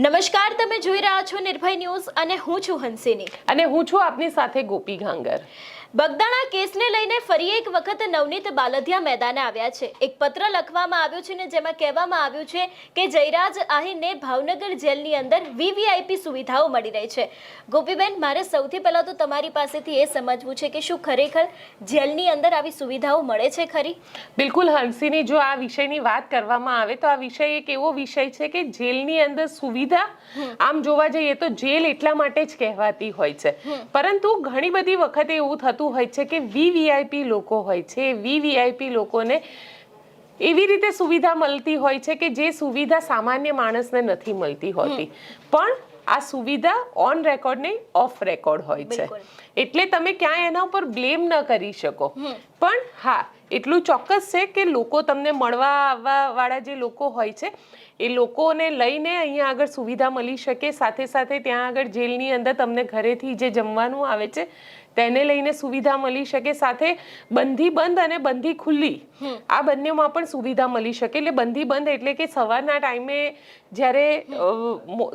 નમસ્કાર, તમે જોઈ રહ્યા છો નિર્ભય ન્યૂઝ અને હું છું હંસિની. અને હું છું આપની સાથે ગોપી ગાંગર બગદાણા કેસને લઈને ફરી એક વખત નવનીત બાલધિયા મેદાને આવ્યા છે. એક પત્ર લખવામાં આવ્યો છે ને જેમાં કહેવામાં આવ્યું છે કે જયરાજ આહીરને ભાવનગર જેલની અંદર વીવીઆઈપી સુવિધાઓ મળી રહી છે. ગોપીબેન મારે સૌથી પહેલાં તો તમારી પાસેથી એ સમજવું છે કે શું ખરેખર જેલની અંદર આવી સુવિધાઓ મળે છે ખરી? બિલકુલ હંસીની જો આ વિષયની વાત કરવામાં આવે તો આ વિષય એક એવો વિષય છે કે જેલની અંદર સુવિધા આમ જોવા જઈએ તો જેલ એટલા માટે જ કહેવાતી હોય છે. પરંતુ ઘણી બધી વખતે એવું થતું હોય છે કે વીવીઆઈપી લોકો હોય છે. વીવીઆઈપી લોકોને એવી રીતે સુવિધા મળતી હોય છે કે જે સુવિધા સામાન્ય માણસને નથી મળતી હોતી. પણ આ સુવિધા ઓન રેકોર્ડ નહીં ઓફ રેકોર્ડ હોય છે. એટલે તમે ક્યાંય એના ઉપર બ્લેમ ન કરી શકો. પણ હા એટલું ચોક્કસ છે કે લોકો તમને મળવા આવવા વાળા જે લોકો હોય છે એ લોકોને લઈને અહીંયા આગળ સુવિધા મળી શકે. સાથે સાથે ત્યાં આગળ જેલની અંદર તમને ઘરેથી જે જમવાનું આવે છે તેને લઈને સુવિધા મળી શકે સાથે બંધી બંધ અને બંધી ખુલ્લી. આ બંનેમાં પણ સુવિધા મળી શકે. એટલે બંધી બંધ એટલે કે સવારના ટાઈમે જ્યારે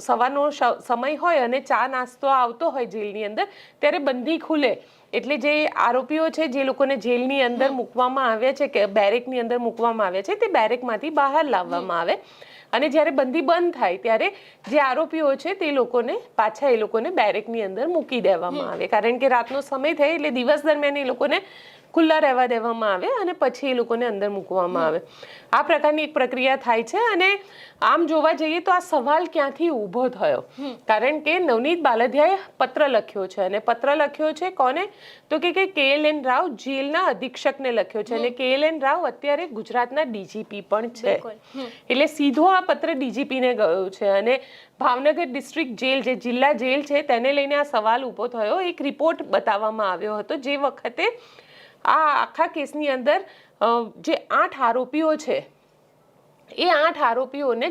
સવારનો સમય હોય અને ચા નાસ્તો આવતો હોય જેલની અંદર ત્યારે બંધી ખુલે. એટલે જે આરોપીઓ છે જે લોકોને જેલની અંદર મૂકવામાં આવ્યા છે કે બેરેકની અંદર મૂકવામાં આવ્યા છે તે બેરેકમાંથી બહાર લાવવામાં આવે. અને જ્યારે બંદી બંધ થાય ત્યારે જે આરોપીઓ છે તે લોકોને પાછા એ લોકોને બેરેકની અંદર મૂકી દેવામાં આવે. કારણ કે રાતનો સમય થાય એટલે દિવસ દરમિયાન એ લોકોને ખુલ્લા રહેવા દેવામાં આવે અને પછી એ લોકોને અંદર મૂકવામાં આવે. આ પ્રકારની એક પ્રક્રિયા થાય છે અને આમ જોવા જઈએ તો આ સવાલ ક્યાંથી ઊભો થયો? કારણ કે નવનીત બાલધિયાએ પત્ર લખ્યો છે અને પત્ર લખ્યો છે કોને? તો કે કે એલ એન રાવ જેલના અધિક્ષકને લખ્યો છે અને કે એલ એન રાવ અત્યારે ગુજરાતના ડીજીપી પણ છે. એટલે સીધો આ પત્ર ડીજીપીને ગયો છે અને ભાવનગર ડિસ્ટ્રિક્ટ જેલ જે જિલ્લા જેલ છે તેને લઈને આ સવાલ ઊભો થયો. એક રિપોર્ટ બતાવવામાં આવ્યો હતો જે વખતે આ આખા કેસની અંદર જે આઠ આરોપીઓ છે એ આઠ આરોપીઓને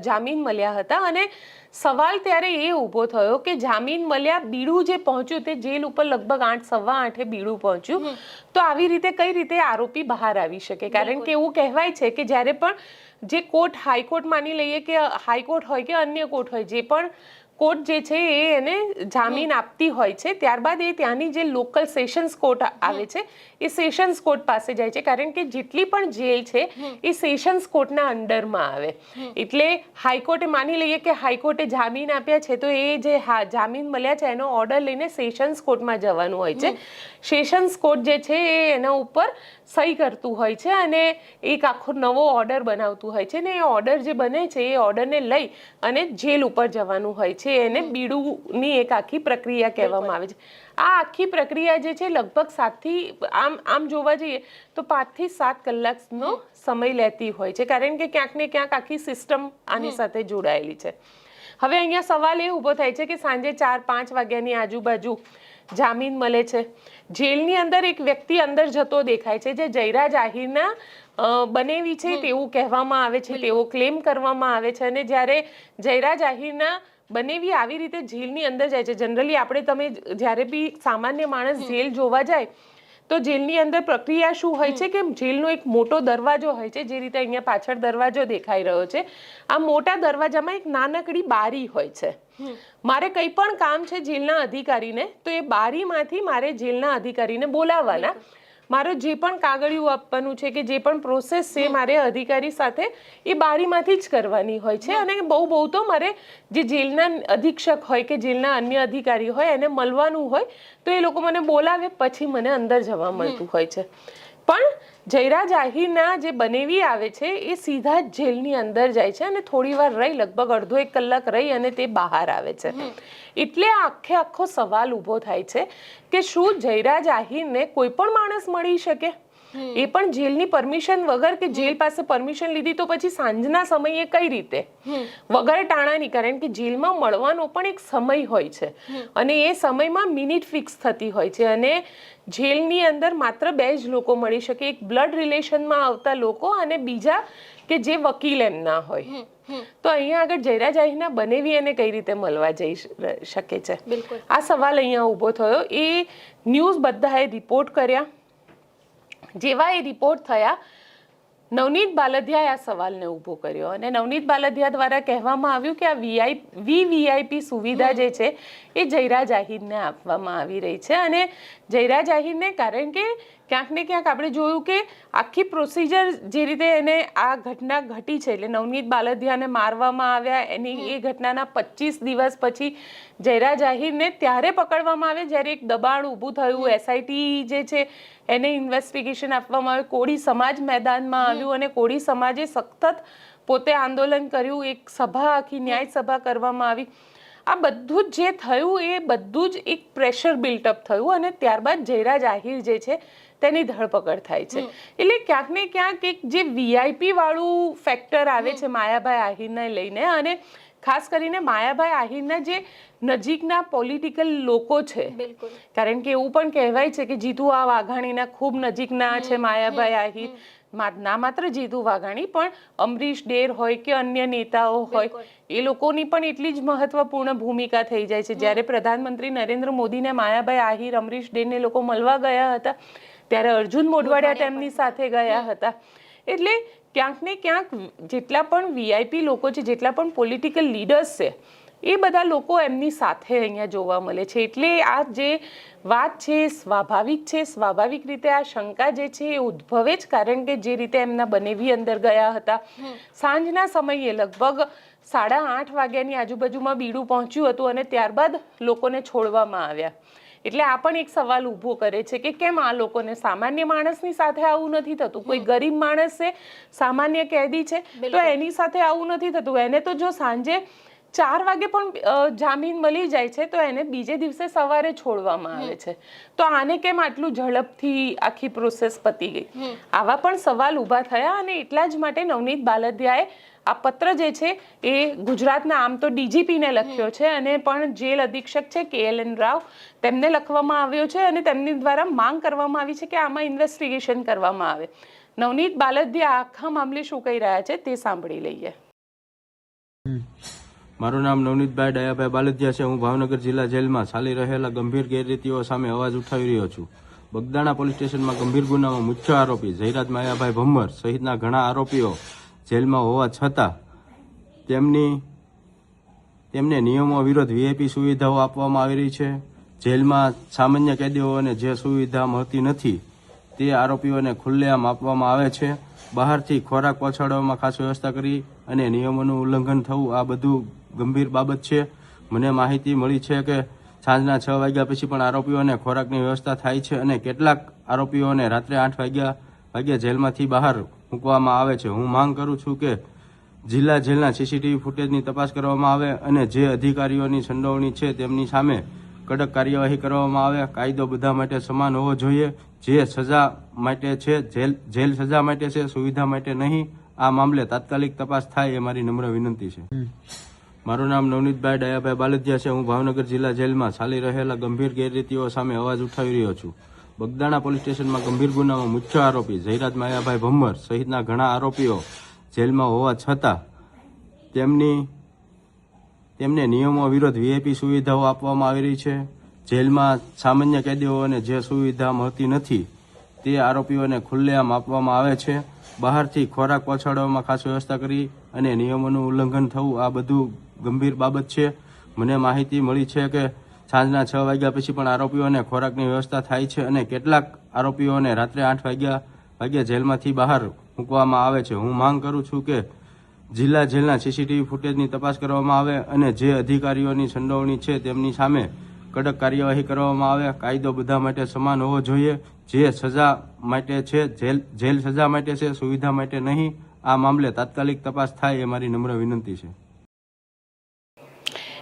જામીન મળ્યા હતા અને સવાલ ત્યારે એ ઊભો થયો કે જામીન મળ્યા બીડું જે પહોંચ્યું તે જેલ ઉપર લગભગ આઠ સવા આઠે બીડું પહોંચ્યું. તો આવી રીતે કઈ રીતે આરોપી બહાર આવી શકે? કારણ કે એવું કહેવાય છે કે જ્યારે પણ જે કોર્ટ હાઈકોર્ટ માની લઈએ કે હાઈકોર્ટ હોય કે અન્ય કોર્ટ હોય જે પણ કોર્ટ જે છે એ એને જામીન આપતી હોય છે. ત્યારબાદ એ ત્યાંની જે લોકલ સેશન્સ કોર્ટ આવે છે એ સેશન્સ કોર્ટ પાસે જાય છે. કારણ કે જેટલી પણ જેલ છે એ સેશન્સ કોર્ટના અંડરમાં આવે. એટલે હાઈકોર્ટે માની લઈએ કે હાઈકોર્ટે જામીન આપ્યા છે તો એ જે જામીન મળ્યા છે એનો ઓર્ડર લઈને સેશન્સ કોર્ટમાં જવાનું હોય છે. સેશન્સ કોર્ટ જે છે એ એના ઉપર સહી કરતું હોય છે અને એક આખો નવો ઓર્ડર બનાવતું હોય છે ને એ ઓર્ડર જે બને છે એ ઓર્ડરને લઈ અને જેલ ઉપર જવાનું હોય છે એને બીડુની એક આખી પ્રક્રિયા કહેવામાં આવે છે. આ આખી પ્રક્રિયા જે છે લગભગ સાતથી આમ આમ જોવા જઈએ તો પાંચથી સાત કલાકનો સમય લેતી હોય છે. કારણ કે ક્યાંક ને ક્યાંક આખી સિસ્ટમ આની સાથે જોડાયેલી છે. હવે અહીંયા સવાલ એ ઊભો થાય છે કે સાંજે ચાર પાંચ વાગ્યાની આજુબાજુ જામીન મળે છે. જેલની અંદર એક વ્યક્તિ અંદર જતો દેખાય છે જે જયરાજ આહિરના બનેવી છે તેવું કહેવામાં આવે છે તેવો ક્લેમ કરવામાં આવે છે અને જ્યારે જયરાજ આહિરના બનેવી આવી રીતે જેલની અંદર જાય છે. જનરલી આપણે તમે જ્યારે બી સામાન્ય માણસ જેલ જોવા જાય તો જેલની અંદર પ્રક્રિયા શું હોય છે કે જેલનો એક મોટો દરવાજો હોય છે જે રીતે અહીંયા પાછળ દરવાજો દેખાઈ રહ્યો છે. આ મોટા દરવાજામાં એક નાનકડી બારી હોય છે. મારે કંઈ પણ કામ છે જેલના અધિકારીને તો એ બારીમાંથી મારે જેલના અધિકારીને બોલાવવાના. મારો જે પણ કાગળિયું આપવાનું છે કે જે પણ પ્રોસેસ છે મારે અધિકારી સાથે એ બારીમાંથી જ કરવાની હોય છે. અને બહુ બહુ તો મારે જે જેલના અધિક્ષક હોય કે જેલના અન્ય અધિકારી હોય એને મળવાનું હોય તો એ લોકો મને બોલાવે પછી મને અંદર જવા મળતું હોય છે. પણ જયરાજ આહિરના જે બનેવી આવે છે એ સીધા જ જેલની અંદર જાય છે અને થોડી વાર રહી લગભગ અડધો એક કલાક રહી અને તે બહાર આવે છે. એટલે આ આખે આખો સવાલ ઊભો થાય છે કે શું જયરાજ આહિરને કોઈ પણ માણસ મળી શકે? એ પણ જેલની પરમિશન વગર કે જેલ પાસે પરમિશન લીધી તો પછી સાંજના સમયે કઈ રીતે? વગર ટાણાની કારણ કે જેલમાં મળવાનો પણ એક સમય હોય છે. અને એ સમયમાં મિનિટ ફિક્સ થતી હોય છે. અને જેલની અંદર માત્ર બે જ લોકો મળી શકે. એક બ્લડ રિલેશનમાં આવતા લોકો અને બીજા કે જે વકીલ એમના હોય. તો અહીંયા આગળ જયરાજ આહીના બનેવી અને કઈ રીતે મળવા જઈ શકે છે? આ સવાલ અહીંયા ઊભો થયો. એ ન્યૂઝ બધાએ રિપોર્ટ કર્યા. જેવા એ રિપોર્ટ થયા, નવનીત બાલદિયાએ આ સવાલને ઊભો કર્યો અને નવનીત બાલદિયા દ્વારા કહેવામાં આવ્યું કે આ વીઆઈ વી વીઆઈપી સુવિધા જે છે એ જયરાજ આહિરને આપવામાં આવી રહી છે અને જયરાજ આહિરને કારણ કે ક્યાંક ને ક્યાંક આપણે જોયું કે આખી પ્રોસિજર જે રીતે એને આ ઘટના ઘટી છે એટલે નવનીત બાલદિયાને મારવામાં આવ્યા એની એ ઘટનાના પચીસ દિવસ પછી જયરા જાહીરને ત્યારે પકડવામાં આવે જ્યારે એક દબાણ ઊભું થયું. એસઆઈટી જે છે એને ઇન્વેસ્ટિગેશન આપવામાં આવ્યું. કોળી સમાજ મેદાનમાં આવ્યું અને કોળી સમાજે સખત પોતે આંદોલન કર્યું. એક સભા આખી ન્યાય સભા કરવામાં આવી. આ બધું જ જે થયું એ બધું જ એક પ્રેશર બિલ્ટઅપ થયું અને ત્યારબાદ જયરાજ આહિર જે છે તેની ધરપકડ થાય છે. એટલે ક્યાંક ને ક્યાંક એક જે વીઆઈપી વાળું ફેક્ટર આવે છે માયાભાઈ આહિરને લઈને અને ખાસ કરીને માયાભાઈ આહિરના જે નજીકના પોલિટિકલ લોકો છે. કારણ કે એવું પણ કહેવાય છે કે જીતુ આ વાઘાણીના ખૂબ નજીકના છે માયાભાઈ આહિર. ના માત્ર જીતુ વાઘાણી પણ અમરીશ ડેર હોય કે અન્ય નેતાઓ હોય એ લોકોની પણ એટલી જ મહત્વપૂર્ણ ભૂમિકા થઈ જાય છે. જ્યારે પ્રધાનમંત્રી નરેન્દ્ર મોદીને માયાભાઈ આહિર અમરીશ ડેરને લોકો મળવા ગયા હતા ત્યારે અર્જુન મોઢવાડિયા તેમની સાથે ગયા હતા. એટલે ક્યાંક ને ક્યાંક જેટલા પણ વીઆઈપી લોકો છે જેટલા પણ પોલિટિકલ લીડર્સ છે એ બધા લોકો એમની સાથે અહીંયા જોવા મળે છે. એટલે આ જે વાત છે સ્વાભાવિક છે. સ્વાભાવિક રીતે આ શંકા જે છે એ ઉદ્ભવે જ કારણ કે જે રીતે એમના બનેવી અંદર ગયા હતા. સાંજના સમયે લગભગ સાડા આઠ વાગ્યાની આજુબાજુમાં બીડું પહોંચ્યું હતું અને ત્યારબાદ લોકોને છોડવામાં આવ્યા. એટલે આ પણ એક સવાલ ઊભો કરે છે કે કેમ આ લોકોને સામાન્ય માણસની સાથે આવું નથી થતું? કોઈ ગરીબ માણસ છે સામાન્ય કેદી છે? તો એની સાથે આવું નથી થતું. એને તો જો સાંજે ચાર વાગે પણ જામીન મળી જાય છે તો એને બીજે દિવસે સવારે છોડવામાં આવે છે. તો આને કેમ આટલું ઝડપથી આખી પ્રોસેસ પતી ગઈ? આવા પણ સવાલ ઊભા થયા અને એટલા જ માટે નવનીત બાલદિયાએ આ પત્ર જે છે એ ગુજરાતના આમ તો ડીજીપીને લખ્યો છે અને પણ જેલ અધિક્ષક છે કે એલ એન રાવ તેમને લખવામાં આવ્યો છે અને તેમની દ્વારા માંગ કરવામાં આવી છે કે આમાં ઇન્વેસ્ટિગેશન કરવામાં આવે. નવનીત બાલદિયા આખા મામલે શું કહી રહ્યા છે તે સાંભળી લઈએ. મારું નામ નવનીતભાઈ દયાભાઈ બાલદિયા છે. હું ભાવનગર જિલ્લા જેલમાં ચાલી રહેલા ગંભીર ગેરરીતિઓ સામે અવાજ ઉઠાવી રહ્યો છું. બગદાણા પોલીસ સ્ટેશનમાં ગંભીર ગુનામાં મુખ્ય આરોપી જયરાજ માયાભાઈ ભમ્મર સહિતના ઘણા આરોપીઓ જેલમાં હોવા છતાં તેમની, તેમને નિયમો વિરુદ્ધ વીઆઈપી સુવિધાઓ આપવામાં આવી રહી છે. જેલમાં સામાન્ય કેદીઓને જે સુવિધા મળતી નથી તે આરોપીઓને ખુલ્લેઆમ આપવામાં આવે છે. બહારથી ખોરાક પહોંચાડવામાં ખાસ વ્યવસ્થા કરી અને નિયમોનું ઉલ્લંઘન થવું, આ બધું ગંભીર બાબત છે. મને માહિતી મળી છે કે સાંજના છ વાગ્યા પછી પણ આરોપીઓને ખોરાકની વ્યવસ્થા થાય છે અને કેટલાક આરોપીઓને રાત્રે આઠ વાગ્યા વાગ્યા જેલમાંથી બહાર મૂકવામાં આવે છે. હું માંગ કરું છું કે જિલ્લા જેલના સીસીટીવી ફૂટેજની તપાસ કરવામાં આવે અને જે અધિકારીઓની સંડોવણી છે તેમની સામે કડક કાર્યવાહી કરવામાં આવે. કાયદો બધા માટે સમાન હોવો જોઈએ. જે સજા માટે છે, જેલ જેલ સજા માટે છે, સુવિધા માટે નહીં, આ મામલે તાત્કાલિક તપાસ થાય એ મારી નમ્ર વિનંતી છે. મારું નામ નવનીતભાઈ દયાભાઈ બાલદિયા છે. હું ભાવનગર જિલ્લા જેલમાં ચાલી રહેલા ગંભીર ગેરરીતિઓ સામે અવાજ ઉઠાવી રહ્યો છું. બગદાણા પોલીસ સ્ટેશનમાં ગંભીર ગુનામાં મુખ્ય આરોપી જયરાજ માયાભાઈ ભમ્મર સહિતના ઘણા આરોપીઓ જેલમાં હોવા છતાં તેમની, તેમને નિયમો વિરુદ્ધ વીઆઈપી સુવિધાઓ આપવામાં આવી રહી છે. જેલમાં સામાન્ય કેદીઓને જે સુવિધા મળતી નથી તે આરોપીઓને ખુલ્લેઆમ આપવામાં આવે છે. બહારથી ખોરાક પહોંચાડવામાં ખાસ વ્યવસ્થા કરી અને નિયમોનું ઉલ્લંઘન થવું, આ બધું ગંભીર બાબત છે. મને માહિતી મળી છે કે સાંજના છ વાગ્યા પછી પણ આરોપીઓને ખોરાકની વ્યવસ્થા થાય છે અને કેટલાક આરોપીઓને રાત્રે આઠ વાગ્યા વાગ્યા જેલમાંથી બહાર મૂકવામાં આવે છે. હું માંગ કરું છું કે જિલ્લા જેલના સીસીટીવી ફૂટેજની તપાસ કરવામાં આવે અને જે અધિકારીઓની સંડોવણી છે તેમની સામે કડક કાર્યવાહી કરવામાં આવે. કાયદો બધા માટે સમાન હોવો જોઈએ. જે સજા માટે છે, જેલ જેલ સજા માટે છે, સુવિધા માટે નહીં. આ મામલે તાત્કાલિક તપાસ થાય એ મારી નમ્ર વિનંતી છે.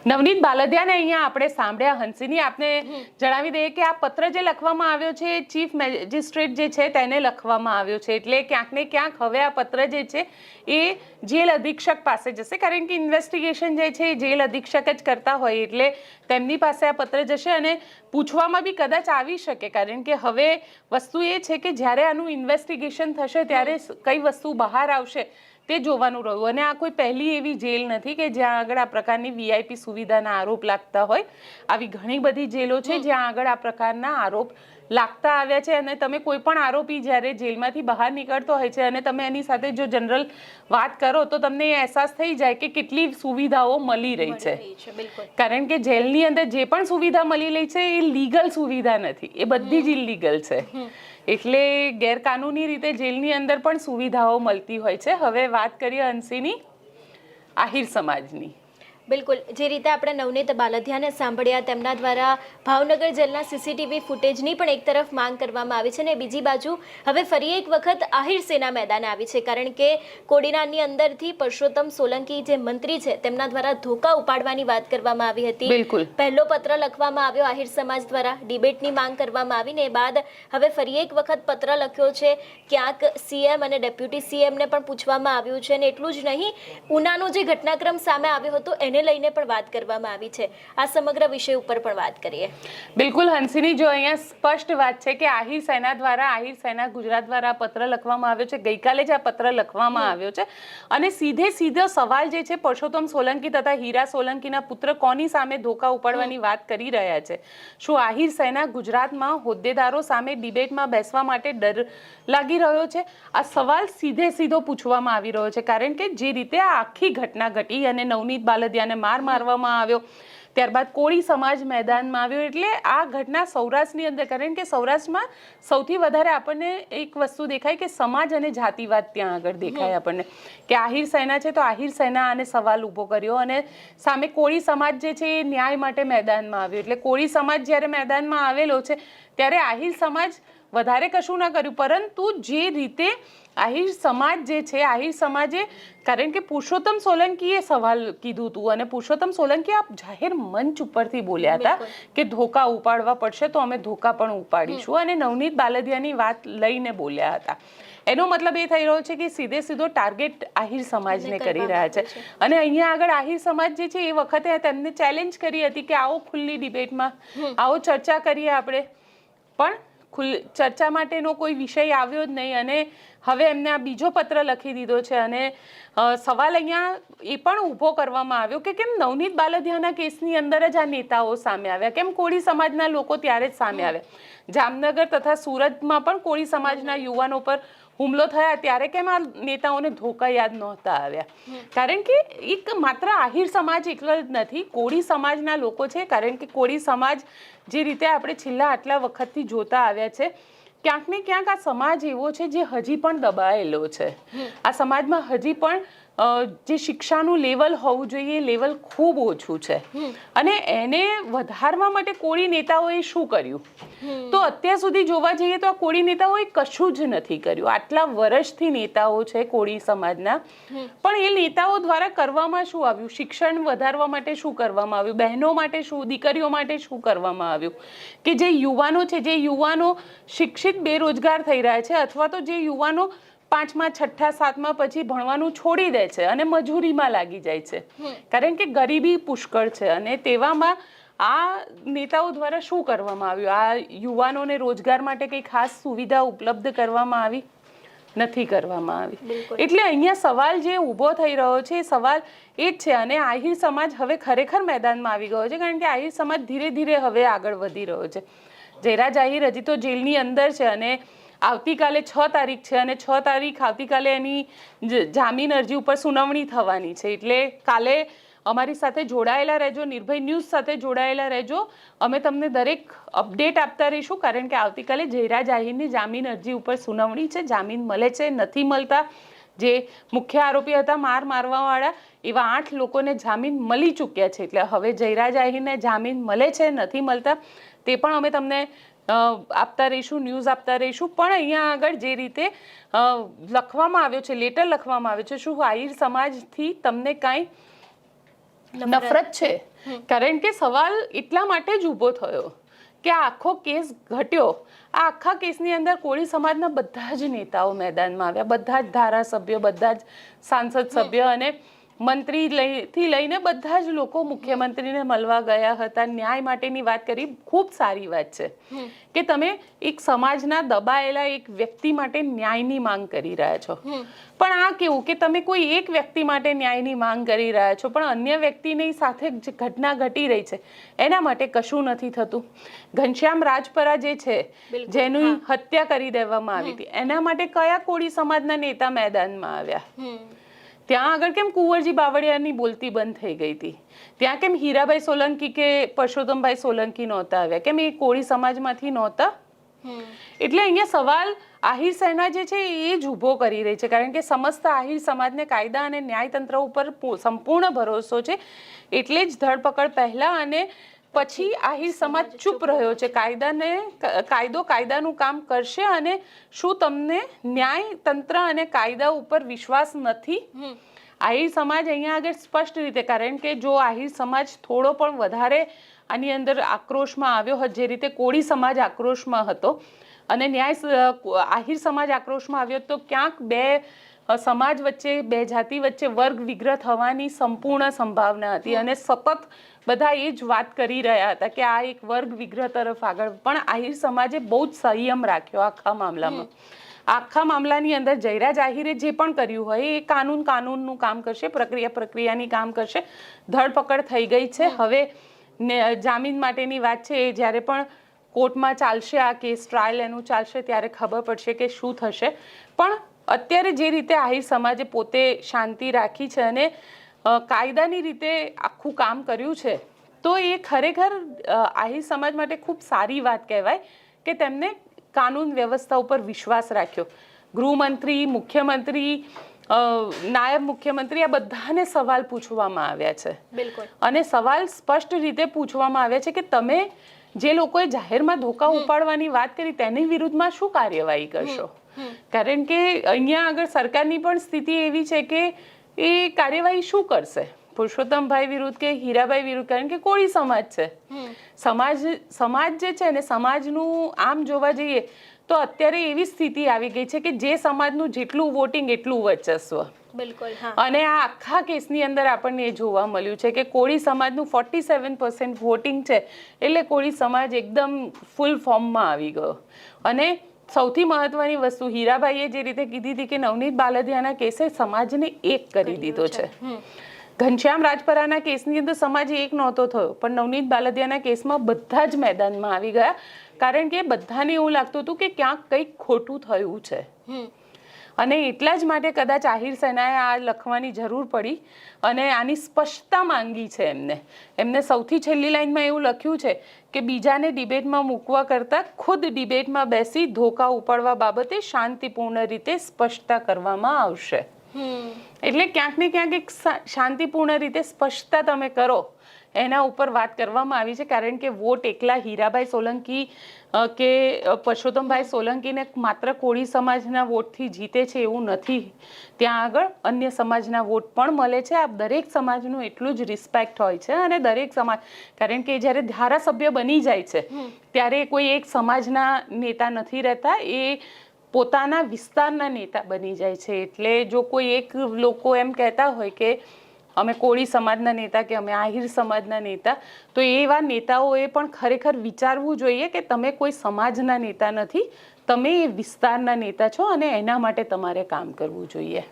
નવનીત બાલદિયાને અહીંયા આપણે સાંભળ્યા. હંસીની આપને જણાવી દઈએ કે આ પત્ર જે લખવામાં આવ્યો છે, ચીફ મેજિસ્ટ્રેટ જે છે તેને લખવામાં આવ્યો છે. એટલે ક્યાંક ને ક્યાંક હવે આ પત્ર જે છે એ જેલ અધિક્ષક પાસે જશે. કારણ કે ઇન્વેસ્ટિગેશન જે છે એ જેલ અધિક્ષક જ કરતા હોય એટલે તેમની પાસે આ પત્ર જશે અને પૂછવામાં બી કદાચ આવી શકે. કારણ કે હવે વસ્તુ એ છે કે જ્યારે આનું ઇન્વેસ્ટિગેશન થશે ત્યારે કઈ વસ્તુ બહાર આવશે તે જોવાનું રહ્યું. અને આ કોઈ પહેલી એવી જેલ નથી કે જ્યાં આગળ આ પ્રકારની વીઆઈપી સુવિધાના આરોપ લાગતા હોય. આવી ઘણી બધી જેલો છે જ્યાં આગળ આ પ્રકારના આરોપ લાગતા આવ્યા છે. અને તમે કોઈ પણ આરોપી જ્યારે જેલમાંથી બહાર નીકળતો હોય છે અને તમે એની સાથે જો જનરલ વાત કરો તો તમને અહેસાસ થઈ જાય કે કેટલી સુવિધાઓ મળી રહી છે. કારણ કે જેલની અંદર જે પણ સુવિધા મળી રહી છે એ લીગલ સુવિધા નથી. એ બધી જ ઇલીગલ છે. એટલે ગેરકાનૂની રીતે જેલની અંદર પણ સુવિધાઓ મળતી હોય છે. હવે વાત કરીએ અંશીની આહિર સમાજની. બિલકુલ. જે રીતે આપણે નવનીત બાલધિયાને સાંભળ્યા તેમના દ્વારા ભાવનગર જેલના સીસીટીવી ફૂટેજની પણ એક તરફ માંગ કરવામાં આવી છે અને બીજી બાજુ હવે ફરી એક વખત આહિર સેના મેદાને આવી છે કારણ કે કોડીનારની અંદરથી પરસોત્તમ સોલંકી જે મંત્રી છે તેમના દ્વારા ધોકા ઉપાડવાની વાત કરવામાં આવી હતી. બિલકુલ. પહેલો પત્ર લખવામાં આવ્યો આહિર સમાજ દ્વારા. ડિબેટની માંગ કરવામાં આવીને એ બાદ હવે ફરી એક વખત પત્ર લખ્યો છે. ક્યાંક સીએમ અને ડેપ્યુટી સીએમને પણ પૂછવામાં આવ્યું છે અને એટલું જ નહીં ઉનાનો જે ઘટનાક્રમ સામે આવ્યો હતો એને લઈને પણ વાત કરવામાં આવી છે. આ સમગ્ર વિષય ઉપર પણ વાત કરીએ. બિલકુલ હંસિની જો અહીંયા સ્પષ્ટ વાત છે કે આહિર સેના દ્વારા આહિર સેના ગુજરાત દ્વારા પત્ર લખવામાં આવ્યો છે ગઈકાલે જ આ પત્ર લખવામાં આવ્યો છે. અને સીધે સીધો સવાલ જે છે પરસોત્તમ સોલંકી તથા હીરા સોલંકીના પુત્ર કોની સામે ધોકા ઉપાડવાની વાત કરી રહ્યા છે? શું આહિર સેના ગુજરાતમાં હોદ્દેદારો સામે ડિબેટમાં બેસવા માટે ડર લાગી રહ્યો છે? આ સવાલ સીધે સીધો પૂછવામાં આવી રહ્યો છે કારણ કે જે રીતે આ આખી ઘટના ઘટી અને નવનીત બાલદિયાને માર મારવામાં આવ્યો. ત્યારબાદ કોળી સમાજ મેદાનમાં આવ્યો. એટલે આ ઘટના સૌરાષ્ટ્રની અંદર કારણ કે સૌરાષ્ટ્રમાં સૌથી વધારે આપણને એક વસ્તુ દેખાય કે સમાજ અને જાતિવાદ ત્યાં આગળ દેખાય આપણને. કે આહિર સેના છે તો આહિર સેના આને સવાલ ઊભો કર્યો અને સામે કોળી સમાજ જે છે એ ન્યાય માટે મેદાનમાં આવ્યો. એટલે કોળી સમાજ જ્યારે મેદાનમાં આવેલો છે ત્યારે આહિર સમાજ વધારે કશું ના કર્યું. પરંતુ જે રીતે આહિર સમાજ જે છે આહિર સમાજે કારણ કે પુરુષોત્તમ સોલંકીએ સવાલ કીધું હતું અને પુરુષોત્તમ સોલંકી આ જાહેર મંચ ઉપરથી બોલ્યા હતા કે ધોકા ઉપાડવા પડશે તો અમે ધોકા પણ ઉપાડીશું. અને નવનીત બાલદિયાની વાત લઈને બોલ્યા હતા. એનો મતલબ એ થઈ રહ્યો છે કે સીધે સીધો ટાર્ગેટ આહિર સમાજને કરી રહ્યા છે. અને અહીંયા આગળ આહિર સમાજ જે છે એ વખતે તેમને ચેલેન્જ કરી હતી કે આવો ખુલ્લી ડિબેટમાં આવો ચર્ચા કરીએ આપણે. પણ ખુલ્લ ચર્ચા માટેનો કોઈ વિષય આવ્યો જ નહીં અને હવે એમને આ બીજો પત્ર લખી દીધો છે અને સવાલ અહીંયા એ પણ ઊભો કરવામાં આવ્યો કે કેમ નવનીત બાલદિયાના કેસની અંદર જ આ નેતાઓ સામે આવ્યા? કેમ કોળી સમાજના લોકો ત્યારે જ સામે આવ્યા? જામનગર તથા સુરતમાં પણ કોળી સમાજના યુવાનો પર હુમલો થયા ત્યારે કેમ આ નેતાઓને ધોકા યાદ નહોતા આવ્યા? કારણ કે એક માત્ર આહિર સમાજ એકલો જ નથી કોળી સમાજના લોકો છે. કારણ કે કોળી સમાજ જે રીતે આપણે છેલ્લા આટલા વખતથી જોતા આવ્યા છે ક્યાંક ને ક્યાંક આ સમાજ એવો છે જે હજી પણ દબાયેલો છે. આ સમાજમાં હજી પણ જે શિક્ષાનું લેવલ હોવું જોઈએ લેવલ ખૂબ ઓછું છે. અને એને વધારવા માટે કોળી નેતાઓએ શું કર્યું? તો અત્યાર સુધી જોવા જઈએ તો આ કોળી નેતાઓએ કશું જ નથી કર્યું. આટલા વર્ષથી નેતાઓ છે કોળી સમાજના. પણ એ નેતાઓ દ્વારા કરવામાં શું આવ્યું? શિક્ષણ વધારવા માટે શું કરવામાં આવ્યું? બહેનો માટે શું? દીકરીઓ માટે શું કરવામાં આવ્યું? કે જે યુવાનો છે જે યુવાનો શિક્ષિત બેરોજગાર થઈ રહ્યા છે અથવા તો જે યુવાનો પાંચમા છઠ્ઠા સાતમા પછી ભણવાનું છોડી દે છે અને મજૂરીમાં લાગી જાય છે. કારણ કે ગરીબી પુષ્કળ છે અને તેવામાં આ નેતાઓ દ્વારા શું કરવામાં આવ્યું? આ યુવાનોને રોજગાર માટે કંઈ ખાસ સુવિધા ઉપલબ્ધ કરવામાં આવી? નથી કરવામાં આવી. એટલે અહીંયા સવાલ જે ઊભો થઈ રહ્યો છે એ સવાલ એ જ છે અને આહિર સમાજ હવે ખરેખર મેદાનમાં આવી ગયો છે કારણ કે આહિર સમાજ ધીરે ધીરે હવે આગળ વધી રહ્યો છે. જયરાજ આહિર હજી તો જેલની અંદર છે અને આવતીકાલે છ તારીખ છે અને છ તારીખ આવતીકાલે એની જામીન અરજી ઉપર સુનાવણી થવાની છે. એટલે કાલે અમારી સાથે જોડાયેલા રહેજો, નિર્ભય ન્યૂઝ સાથે જોડાયેલા રહેજો. અમે તમને દરેક અપડેટ આપતા રહીશું, કારણ કે આવતીકાલે જયરાજ આહિરની જામીન અરજી ઉપર સુનાવણી છે. જામીન મળે છે, નથી મળતા. જે મુખ્ય આરોપી હતા માર મારવાવાળા, એવા આઠ લોકોને જામીન મળી ચૂક્યા છે. એટલે હવે જયરાજ આહીરને જામીન મળે છે, નથી મળતા. તે પણ અમે તમને આપતા રહીશું ન્યૂઝ આપતા રહીશું. પણ અહીંયા આગળ જે રીતે લખવામાં આવ્યો છે લેટર લખવામાં આવ્યો છે શું આહિર સમાજથી તમને કાંઈ નફરત? છે? કારણ કે સવાલ એટલા માટે જ ઊભો થયો કે આ આખો કેસ ઘટ્યો. આ આખા કેસની અંદર કોળી સમાજના બધા જ નેતાઓ મેદાનમાં આવ્યા. બધા જ ધારાસભ્યો બધા જ સાંસદ સભ્ય અને મંત્રી થી લઈને બધા જ લોકો મુખ્યમંત્રીને મળવા ગયા હતા. ન્યાય માટેની વાત કરી. ખૂબ સારી વાત છે. કે તમે એક સમાજના દબાયેલા એક વ્યક્તિ માટે ન્યાયની માંગ કરી રહ્યા છો. પણ આ કેવું? કે તમે કોઈ એક વ્યક્તિ માટે ન્યાયની માંગ કરી રહ્યા છો પણ અન્ય વ્યક્તિની સાથે જે ઘટના ઘટી રહી છે. એના માટે કશું નથી થતું. ઘનશ્યામ રાજપરા જે છે જેની હત્યા કરી દેવામાં આવી હતી. એના માટે કયા કોળી સમાજના નેતા મેદાનમાં આવ્યા? ત્યાં આગળ કેમ કુંવરજી બાવળિયાની બોલતી બંધ થઈ ગઈ હતી? ત્યાં કેમ હીરાભાઈ સોલંકી કે પરસોત્તમભાઈ સોલંકી નહોતા આવ્યા? કેમ એ કોળી સમાજમાંથી નહોતા? એટલે અહીંયા સવાલ આહિર સેના જે છે એ જ ઊભો કરી રહી છે કારણ કે સમસ્ત આહિર સમાજને કાયદા અને ન્યાયતંત્ર ઉપર સંપૂર્ણ ભરોસો છે એટલે જ ધરપકડ પહેલા અને પછી આહિર સમાજ ચૂપ રહ્યો છે. કાયદાને કાયદો કાયદાનું કામ કરશે અને શું તમને ન્યાય તંત્ર અને કાયદા ઉપર વિશ્વાસ નથી? આહિર સમાજ અહીંયા આગળ સ્પષ્ટ રીતે કારણ કે જો આહિર સમાજ થોડો પણ વધારે આની અંદર આક્રોશમાં આવ્યો હોત જે રીતે કોળી સમાજ આક્રોશમાં હતો અને ન્યાય આહિર સમાજ આક્રોશમાં આવ્યો તો ક્યાંક બે સમાજ વચ્ચે બે જાતિ વચ્ચે વર્ગ વિગ્રહ થવાની સંપૂર્ણ સંભાવના હતી અને સતત બધા એ જ વાત કરી રહ્યા હતા કે આ એક વર્ગ વિગ્રહ તરફ આગળ. પણ આહિર સમાજે બહુ જ સંયમ રાખ્યો આખા મામલામાં. આખા મામલાની અંદર જયરાજ આહિરે જે પણ કર્યું હોય એ કાનૂન કાનૂનનું કામ કરશે, પ્રક્રિયા પ્રક્રિયાની કામ કરશે. ધરપકડ થઈ ગઈ છે. હવે જામીન માટેની વાત છે એ જ્યારે પણ કોર્ટમાં ચાલશે આ કેસ, ટ્રાયલ એનું ચાલશે ત્યારે ખબર પડશે કે શું થશે. પણ અત્યારે જે રીતે આહિર સમાજે પોતે શાંતિ રાખી છે અને કાયદાની રીતે આખું કામ કર્યું છે તો એ ખરેખર આહી સમાજ માટે ખૂબ સારી વાત કહેવાય કે તેમને કાનૂન વ્યવસ્થા ઉપર વિશ્વાસ રાખ્યો. ગૃહમંત્રી મુખ્યમંત્રી નાયબ મુખ્યમંત્રી આ બધાને સવાલ પૂછવામાં આવ્યા છે. બિલકુલ. અને સવાલ સ્પષ્ટ રીતે પૂછવામાં આવ્યા છે કે તમે જે લોકોએ જાહેરમાં ધોકા ઉપાડવાની વાત કરી તેની વિરુદ્ધમાં શું કાર્યવાહી કરશો? કારણ કે અહીંયા આગળ સરકારની પણ સ્થિતિ એવી છે કે એ કાર્યવાહી શું કરશે? પુરુષોત્તમભાઈ વિરુદ્ધ કે હીરાભાઈ વિરુદ્ધ? કારણ કે કોળી સમાજ છે. સમાજ સમાજ જે છે ને સમાજનું આમ જોવા જઈએ તો અત્યારે એવી સ્થિતિ આવી ગઈ છે કે જે સમાજનું જેટલું વોટિંગ એટલું વર્ચસ્વ. બિલકુલ અને આ આખા કેસની અંદર આપણને એ જોવા મળ્યું છે કે કોળી સમાજનું ફોર્ટી સેવન પર્સન્ટ વોટિંગ છે. એટલે કોળી સમાજ એકદમ ફૂલ ફોર્મમાં આવી ગયો. અને સૌથી મહત્વની વસ્તુ હીરાબાઈએ જે રીતે કીધી હતી કે નવનીત બાલદિયાના કેસે સમાજને એક કરી દીધો છે. ઘનશ્યામ રાજપરાના કેસની અંદર સમાજ એક નહોતો થયો પણ નવનીત બાલદિયાના કેસમાં બધા જ મેદાનમાં આવી ગયા. કારણ કે બધાને એવું લાગતું હતું કે ક્યાંક કંઈક ખોટું થયું છે. હમ. અને એટલા જ માટે કદાચ આહિર સેનાએ આ લખવાની જરૂર પડી અને આની સ્પષ્ટતા માંગી છે એમને. એમને સૌથી છેલ્લી લાઇનમાં એવું લખ્યું છે કે બીજાને ડિબેટમાં મૂકવા કરતાં ખુદ ડિબેટમાં બેસી ધોકા ઉપાડવા બાબતે શાંતિપૂર્ણ રીતે સ્પષ્ટતા કરવામાં આવશે. એટલે ક્યાંક ને ક્યાંક એક શાંતિપૂર્ણ રીતે સ્પષ્ટતા તમે કરો. એના ઉપર વાત કરવામાં આવી છે કારણ કે વોટ એકલા હીરાભાઈ સોલંકી કે પરસોત્તમભાઈ સોલંકીને માત્ર કોળી સમાજના વોટથી જીતે છે એવું નથી. ત્યાં આગળ અન્ય સમાજના વોટ પણ મળે છે. આ દરેક સમાજનું એટલું જ રિસ્પેક્ટ હોય છે અને દરેક સમાજ કારણ કે જ્યારે ધારાસભ્ય બની જાય છે ત્યારે કોઈ એક સમાજના નેતા નથી રહેતા. એ પોતાના વિસ્તારના નેતા બની જાય છે. એટલે જો કોઈ એક લોકો એમ કહેતા હોય કે અમે કોળી સમાજના નેતા કે અમે આહિર સમાજના નેતા, તો એવા નેતાઓએ પણ ખરેખર વિચારવું જોઈએ કે તમે કોઈ સમાજના નેતા નથી, તમે એ વિસ્તારના નેતા છો અને એના માટે તમારે કામ કરવું જોઈએ.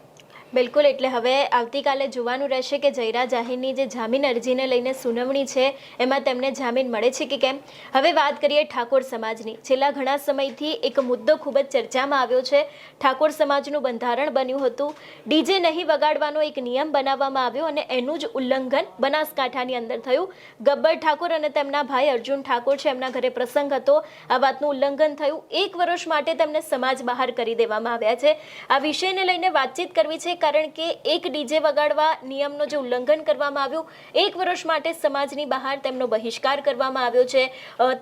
બિલકુલ, એટલે હવે આવતીકાલે જોવાનું રહેશે કે જયરા જાહીરની જે જામીન અરજીને લઈને સુનાવણી છે, એમાં તેમને જામીન મળે છે કે કેમ? હવે વાત કરીએ ઠાકોર સમાજની. છેલ્લા ઘણા સમયથી એક મુદ્દો ખૂબ જ ચર્ચામાં આવ્યો છે. ઠાકોર સમાજનું બંધારણ બન્યું હતું. ડીજે નહીં વગાડવાનો એક નિયમ બનાવવામાં આવ્યો અને એનું જ ઉલ્લંઘન બનાસકાંઠાની અંદર થયું. ગબ્બર ઠાકોર અને તેમના ભાઈ અર્જુન ઠાકોર છે, એમના ઘરે પ્રસંગ હતો. આ વાતનું ઉલ્લંઘન થયું. એક વર્ષ માટે તેમને સમાજ બહાર કરી દેવામાં આવ્યા છે. આ વિષયને લઈને વાતચીત કરવી છે કારણ કે એક ડીજે વગાડવા નિયમનો જે ઉલ્લંઘન કરવામાં આવ્યું એક વર્ષ માટે સમાજની બહાર તેમનો બહિષ્કાર કરવામાં આવ્યો છે.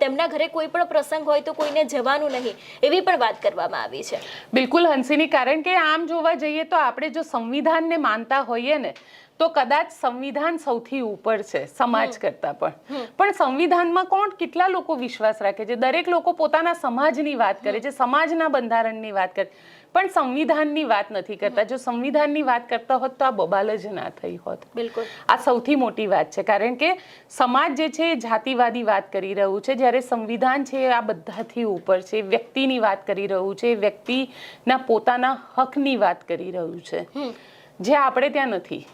તેમના ઘરે કોઈ પણ પ્રસંગ હોય તો કોઈને જવાનું નહીં એવી પણ વાત કરવામાં આવી છે. બિલકુલ હંસીની કારણ કે આમ જોવા જઈએ તો આપણે જો સંવિધાનને માનતા હોઈએ ને તો કદાચ સંવિધાન સૌથી ઉપર છે સમાજ કરતા પણ. પણ સંવિધાનમાં કોણ કેટલા લોકો વિશ્વાસ રાખે છે? દરેક લોકો પોતાના સમાજની વાત કરે છે સમાજના બંધારણની વાત કરે પણ સંવિધાનની વાત નથી કરતા. જો સંવિધાનની વાત કરતા હોત તો આ બબાલ જ ના થઈ હોત. બિલકુલ. આ સૌથી મોટી વાત છે. કારણ કે સમાજ જે છે જાતિવાદી વાત કરી રહ્યું છે. જ્યારે સંવિધાન છે આ બધાથી ઉપર છે. વ્યક્તિની વાત કરી રહ્યું છે. વ્યક્તિના પોતાના હકની વાત કરી રહ્યું છે. જે આપણે ત્યાં નથી.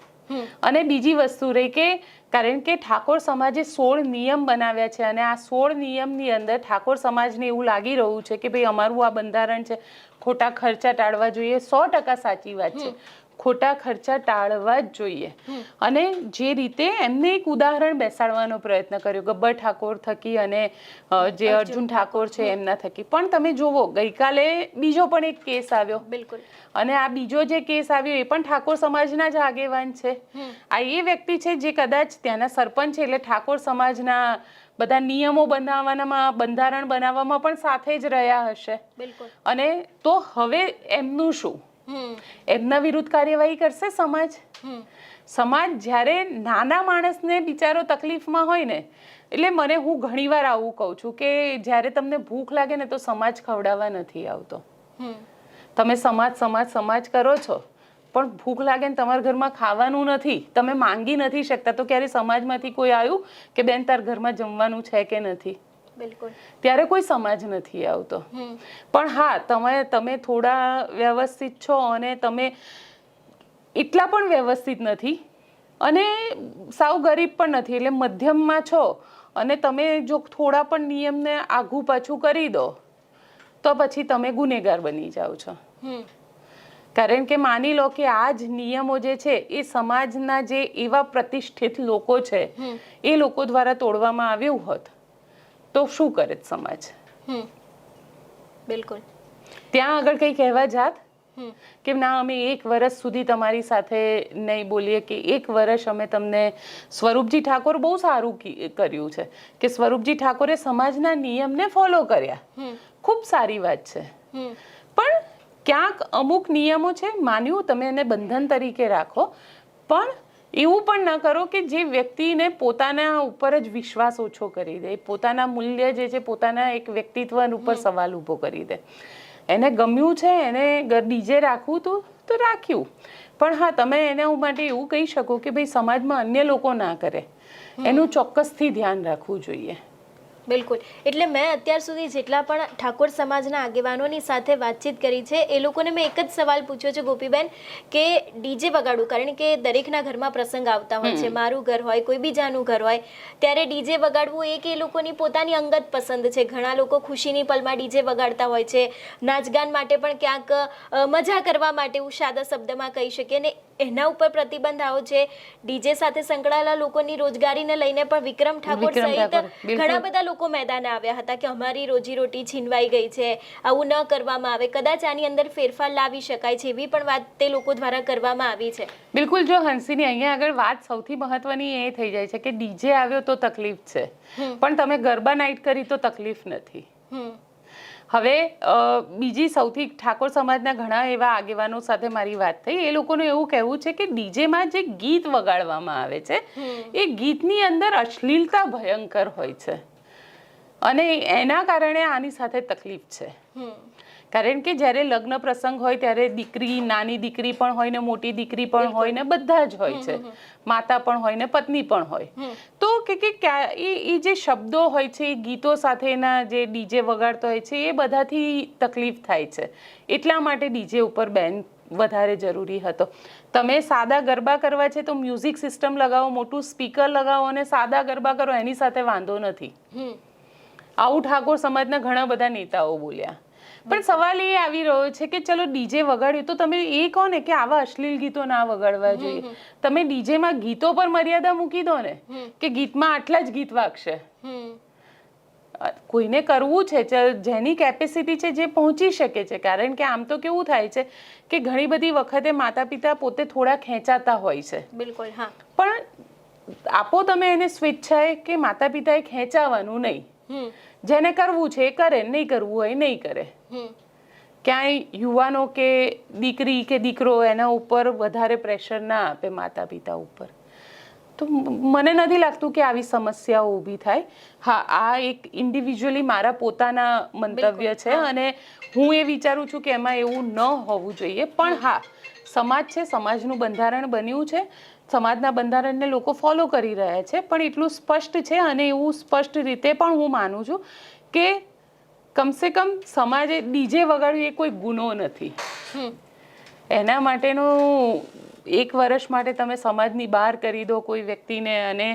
અને બીજી વસ્તુ રહી કે, કારણ કે ઠાકોર સમાજે સોળ નિયમ બનાવ્યા છે અને આ સોળ નિયમની અંદર ઠાકોર સમાજને એવું લાગી રહ્યું છે કે ભાઈ અમારું આ બંધારણ છે, ખોટા ખર્ચા ટાળવા જોઈએ, સો ટકા સાચી વાત છે. ખોટા ખર્ચા ટાળવા જ જોઈએ. અને જે રીતે એમને એક ઉદાહરણ બેસાડવાનો પ્રયત્ન કર્યો ગબ્બર ઠાકોર થકી અને જે અર્જુન ઠાકોર છે એમના થકી. પણ તમે જુઓ ગઈકાલે બીજો પણ એક કેસ આવ્યો. બિલકુલ. અને આ બીજો જે કેસ આવ્યો એ પણ ઠાકોર સમાજના જ આગેવાન છે. આ એ વ્યક્તિ છે જે કદાચ ત્યાંના સરપંચ છે એટલે ઠાકોર સમાજના બધા નિયમો બનાવવાનામાં બંધારણ બનાવવામાં પણ સાથે જ રહ્યા હશે. અને તો હવે એમનું શું? એમના વિરુદ્ધ કાર્યવાહી કરશે સમાજ? હમ. સમાજ જ્યારે નાના માણસને બિચારો તકલીફમાં હોય ને એટલે મને હું ઘણીવાર આવું કહું છું કે જ્યારે તમને ભૂખ લાગે ને તો સમાજ ખવડાવવા નથી આવતો. તમે સમાજ સમાજ સમાજ કરો છો પણ ભૂખ લાગે ને તમારા ઘરમાં ખાવાનું નથી તમે માંગી નથી શકતા તો ક્યારે સમાજમાંથી કોઈ આવ્યું કે બેન તાર ઘરમાં જમવાનું છે કે નથી? ત્યારે કોઈ સમાજ નથી આવતો. પણ હા તમે તમે થોડા વ્યવસ્થિત છો અને તમે એટલા પણ વ્યવસ્થિત નથી અને સાવ ગરીબ પણ નથી એટલે મધ્યમમાં છો અને તમે જો થોડા પણ નિયમને આઘું પાછું કરી દો તો પછી તમે ગુનેગાર બની જાઓ છો. કારણ કે માની લો કે આ જ નિયમો જે છે એ સમાજના જે એવા પ્રતિષ્ઠિત લોકો છે એ લોકો દ્વારા તોડવામાં આવ્યું હોત. તો શું કરે સમાજ? બિલકુલ. ત્યાં આગળ કંઈ કહેવા જાત? કે ના અમે એક વર્ષ સુધી તમારી સાથે નહીં બોલીએ કે એક વર્ષ અમે તમને સ્વરૂપજી ઠાકોર બહુ સારું કર્યું છે. કે સ્વરૂપજી ઠાકોરે સમાજના નિયમને ફોલો કર્યા. ખૂબ સારી વાત છે. પણ ક્યાંક અમુક નિયમો છે માન્યું તમે એને બંધન તરીકે રાખો પણ એવું પણ ન કરો કે જે વ્યક્તિને પોતાના ઉપર જ વિશ્વાસ ઓછો કરી દે પોતાના મૂલ્ય જે છે પોતાના એક વ્યક્તિત્વ ઉપર સવાલ ઊભો કરી દે. એને ગમ્યું છે એને ડીજે રાખવું હતું તો રાખ્યું. પણ હા તમે એના માટે એવું કહી શકો કે ભાઈ સમાજમાં અન્ય લોકો ના કરે. એનું ચોક્કસથી ધ્યાન રાખવું જોઈએ. બિલકુલ. એટલે મેં અત્યાર સુધી જેટલા પણ ઠાકોર સમાજના આગેવાનોની સાથે વાતચીત કરી છે એ લોકોને મેં એક જ સવાલ પૂછ્યો છે ગોપીબેન કે ડીજે વગાડવું કારણ કે દરેકના ઘરમાં પ્રસંગ આવતા હોય છે મારું ઘર હોય કોઈ બીજાનું ઘર હોય ત્યારે ડીજે વગાડવું એક એ લોકોની પોતાની અંગત પસંદ છે. ઘણા લોકો ખુશીની પલમાં ડીજે વગાડતા હોય છે નાચગાન માટે પણ ક્યાંક મજા કરવા માટે હું સાદા શબ્દમાં કહી શકીએ. ને એના ઉપર પ્રતિબંધ આવ્યો છે ડીજે સાથે સંકળાયેલા લોકોની રોજગારીને લઈને પણ વિક્રમ ઠાકોર સહિત ઘણા બધા લોકો મેદાને આવ્યા હતા કે અમારી રોજીરોટી છીનવાઈ ગઈ છે આવું ન કરવામાં આવે કદાચ આની અંદર ફેરફાર લાવી શકાય છે એવી પણ વાત તે લોકો દ્વારા કરવામાં આવી છે. બિલકુલ જો હંસીની અહીંયા આગળ વાત સૌથી મહત્વની એ થઈ જાય છે કે ડીજે આવ્યો તો તકલીફ છે પણ તમે ગરબા નાઇટ કરી તો તકલીફ નથી. હવે બીજી સૌથી ઠાકોર સમાજના ઘણા એવા આગેવાનો સાથે મારી વાત થઈ એ લોકોનું એવું કહેવું છે કે ડીજેમાં જે ગીત વગાડવામાં આવે છે એ ગીતની અંદર અશ્લીલતા ભયંકર હોય છે. અને એના કારણે આની સાથે તકલીફ છે. કારણ કે જ્યારે લગ્ન પ્રસંગ હોય ત્યારે દીકરી નાની દીકરી પણ હોય ને મોટી દીકરી પણ હોય ને બધા જ હોય છે. માતા પણ હોય ને પત્ની પણ હોય. તો કે કે એ જે શબ્દો હોય છે એ ગીતો સાથેના જે ડીજે વગાડતો હોય છે એ બધાથી તકલીફ થાય છે. એટલા માટે ડીજે ઉપર બેન વધારે જરૂરી હતો. તમે સાદા ગરબા કરવા છે તો મ્યુઝિક સિસ્ટમ લગાવો મોટું સ્પીકર લગાવો અને સાદા ગરબા કરો એની સાથે વાંધો નથી. આવું ઠાકોર સમાજના ઘણા બધા નેતાઓ બોલ્યા. પણ સવાલ એ આવી રહ્યો છે કે ચલો ડીજે વગાડ્યું તો તમે એ કહો ને કે આવા અશ્લીલ ગીતો ના વગાડવા જોઈએ. તમે ડીજેમાં ગીતો પર મર્યાદા મૂકી દો ને કે ગીતમાં આટલા જ ગીત વાગશે. કોઈને કરવું છે જેની કેપેસિટી છે જે પહોંચી શકે છે. કારણ કે આમ તો કેવું થાય છે કે ઘણી બધી વખતે માતા પિતા પોતે થોડા ખેંચાતા હોય છે. બિલકુલ હા. પણ આપો તમે એને સ્વેચ્છાએ કે માતા પિતાએ ખેંચાવાનું નહીં. જેને કરવું છે એ કરે નહીં કરવું હોય નહીં કરે. ક્યાંય યુવાનો કે દીકરી કે દીકરો એના ઉપર વધારે પ્રેશર ના આપે માતા પિતા ઉપર. તો મને નથી લાગતું કે આવી સમસ્યાઓ ઊભી થાય. હા આ એક ઇન્ડિવિજ્યુઅલી મારા પોતાના મંતવ્ય છે અને હું એ વિચારું છું કે એમાં એવું ન હોવું જોઈએ. પણ હા સમાજ છે સમાજનું બંધારણ બન્યું છે. સમાજના બંધારણને લોકો ફોલો કરી રહ્યા છે. પણ એટલું સ્પષ્ટ છે અને એવું સ્પષ્ટ રીતે પણ હું માનું છું કે કમસે કમ સમાજે ડીજે વગાડ્યું એ કોઈ ગુનો નથી. એના માટેનું એક વર્ષ માટે તમે સમાજની બહાર કરી દો કોઈ વ્યક્તિને અને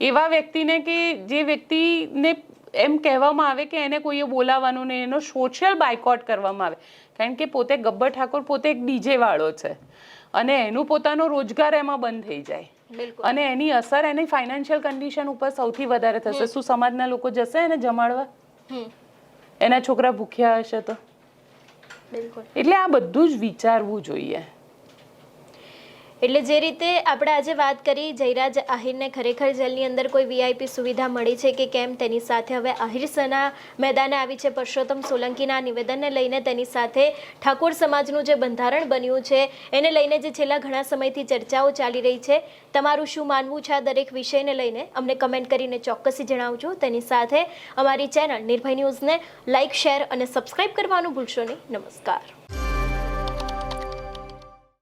એવા વ્યક્તિને કે જે વ્યક્તિને એમ કહેવામાં આવે કે એને કોઈએ બોલાવવાનું નહીં એનો સોશિયલ બાયકોટ કરવામાં આવે. કારણ કે પોતે ગબ્બર ઠાકોર પોતે એક ડીજે વાળો છે. અને એનું પોતાનો રોજગાર એમાં બંધ થઈ જાય. અને એની અસર એની ફાઇનાન્શિયલ કન્ડિશન ઉપર સૌથી વધારે થશે. શું સમાજના લોકો જશે એને જમાડવા? એના છોકરા ભૂખ્યા હશે તો? એટલે આ બધું જ વિચારવું જોઈએ. એટલે જે રીતે આપણે આજે વાત કરી, જયરાજ આહિરને ખરેખર જેલની અંદર કોઈ વીઆઈપી સુવિધા મળી છે કે કેમ, તેની સાથે હવે આહિર સેના મેદાને આવી છે. પરસોત્તમ સોલંકીના નિવેદનને લઈને તેની સાથે ઠાકોર સમાજનું જે બંધારણ બન્યું છે, એને લઈને જે છેલ્લા ઘણા સમયથી ચર્ચાઓ ચાલી રહી છે. તમારું શું માનવું છે આ દરેક વિષયને લઈને? અમને કમેન્ટ કરીને ચોક્કસી જણાવજો. તેની સાથે અમારી ચેનલ નિર્ભય ન્યૂઝને લાઇક શેર અને સબસ્ક્રાઇબ કરવાનું ભૂલશો નહીં. નમસ્કાર.